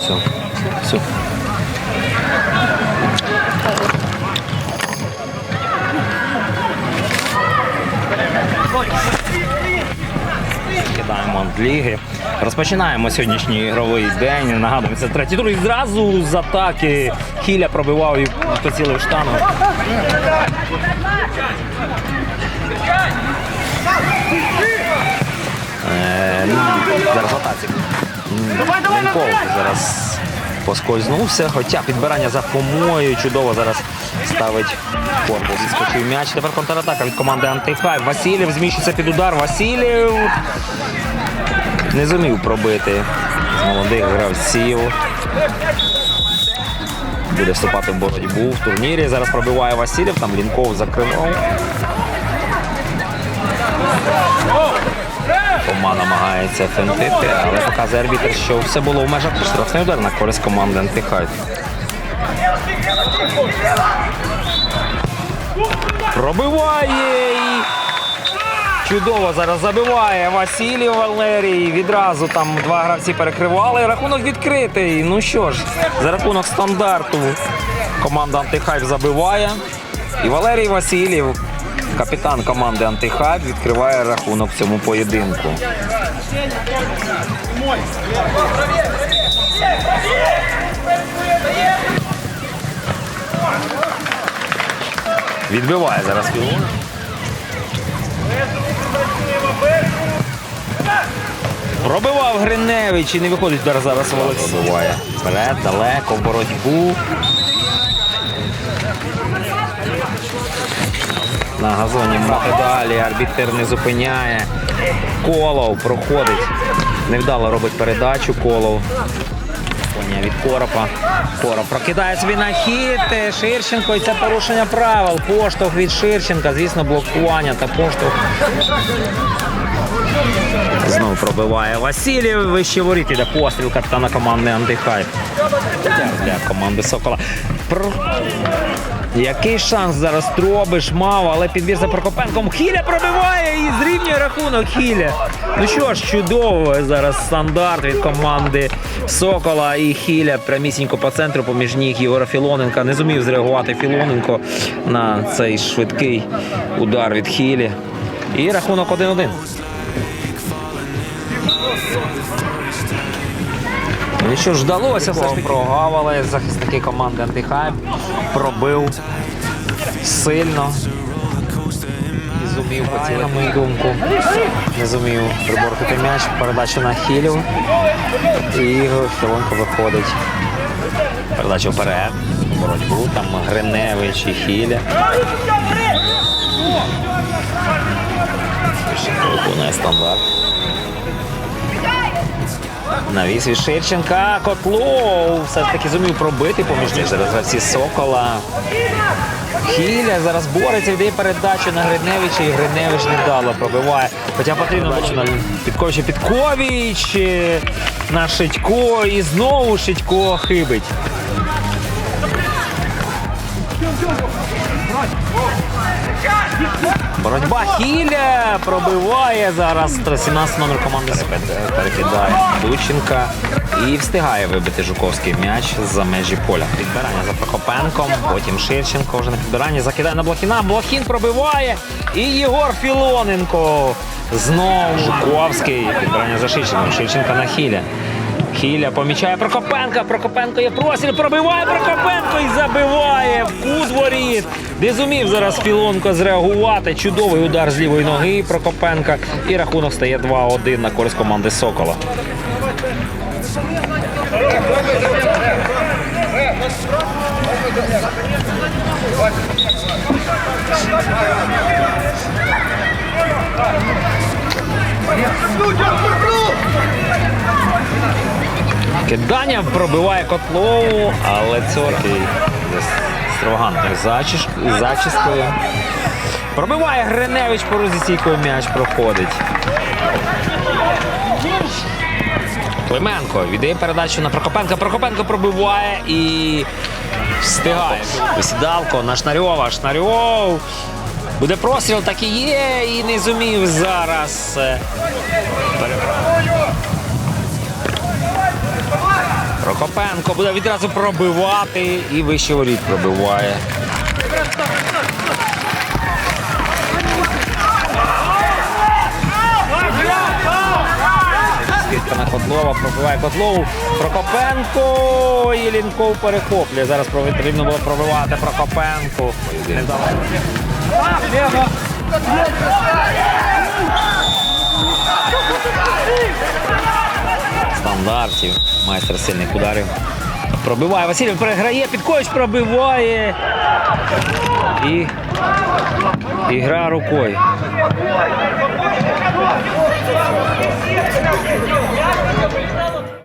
Все. Все. Кидаємо ліги. Розпочинаємо сьогоднішній ігровий день. Нагадуємо, це третій тур. І зразу з атаки Хіля пробивав і поцілив штангу. Ленков зараз поскользнувся, хоча підбирання за помою чудово зараз ставить корпус. Скочив м'яч. Тепер контратака від команди Антихай. Васильєв зміщується під удар. Васильєв не зумів пробити з молодих гравців. Буде вступати в боротьбу в турнірі. Зараз пробиває Васильєв, там Лінков закривав. Кома намагається фентити, але показує арбітр, що все було в межах штрафний удар на користь команди Антихай. Пробиває чудово зараз забиває Василій Валерій. Відразу там два гравці перекривали. Рахунок відкритий. Ну що ж, за рахунок стандарту команда Антихайп забиває. І Валерій Васильєв, капітан команди Антихайп, відкриває рахунок в цьому поєдинку. Відбиває зараз. Пробивав Гриневич і не виходить удар зараз Олексій. Пробиває. Вперед, далеко, в боротьбу. На газоні мати далі, арбітер не зупиняє. Колов проходить. Невдало робить передачу Колов. Коня від Коропа. Короб прокидає собі на хід. Ширченко і це порушення правил. Поштовх від Ширченка. Звісно, блокування та поштовх. Знову пробиває Васильєв. Вище воріт іде постріл капітана команди Антихай. Для команди Сокола. Про... Який шанс зараз Тробиш мав, але підбір за Прокопенком. Хіля пробиває і зрівнює рахунок Хіля. Ну що ж, чудово зараз стандарт від команди Сокола і Хіля прямісінько по центру поміж ніг Єгора Філоненка. Не зумів зреагувати Філоненко на цей швидкий удар від Хілі. І рахунок 1-1. Що ж вдалося, все ж таки прогавили захисники команди Антихайп. Пробив сильно. І зумів поцілити, на мою думку. Не зумів приборкати м'яч, передача на Хілів. І Ігор виходить. Передача вперед. Боротьбу там Гриневич і Хіля. Виконує стандарт. Навіс від Ширченка. Котлов все ж таки зумів пробити поміж них. Зараз гравці Сокола. Хіля зараз бореться, віддає передачу на Гриневича і Гриневич невдало пробиває. Хоча потрібно бачу на Підкович Підкович е, на Шитько і знову Шитько хибить. Боротьба Хіля пробиває зараз 17 номер команди Спет перекидає Дученка і встигає вибити Жуковський м'яч за межі поля. Підбирання за Прокопенком, потім Ширченко вже на підбиранні закидає на Блохіна. Блохін пробиває і Єгор Філоненко. Знову Жуковський. Підбирання за Ширченком. Ширченка на Хіля. Хіля помічає Прокопенка. Прокопенко є простріл, пробиває Прокопенко і забиває в воріт. Не зумів зараз Філонко зреагувати. Чудовий удар з лівої ноги Прокопенка. І рахунок стає 2-1 на користь команди Сокола. Кидання пробиває котлову, але цоркий стровгантною зачіш... зачіскою. Пробиває Гриневич по розісійкою м'яч проходить. Клименко віддає передачу на Прокопенка. Прокопенко пробиває і встигає. Посідалко на Шнарьова. Шнарьов. Буде простріл, так і є, і не зумів зараз. е, Прокопенко буде відразу пробивати і вище воріт пробиває. На Котлова, пробиває Котлову. Прокопенко і Лінков перехоплює. Зараз потрібно було пробивати Прокопенко. Не Стандартів. Майстер сильних ударів. Пробиває. Васильєв переграє, Підкович пробиває. І, і гра рукою.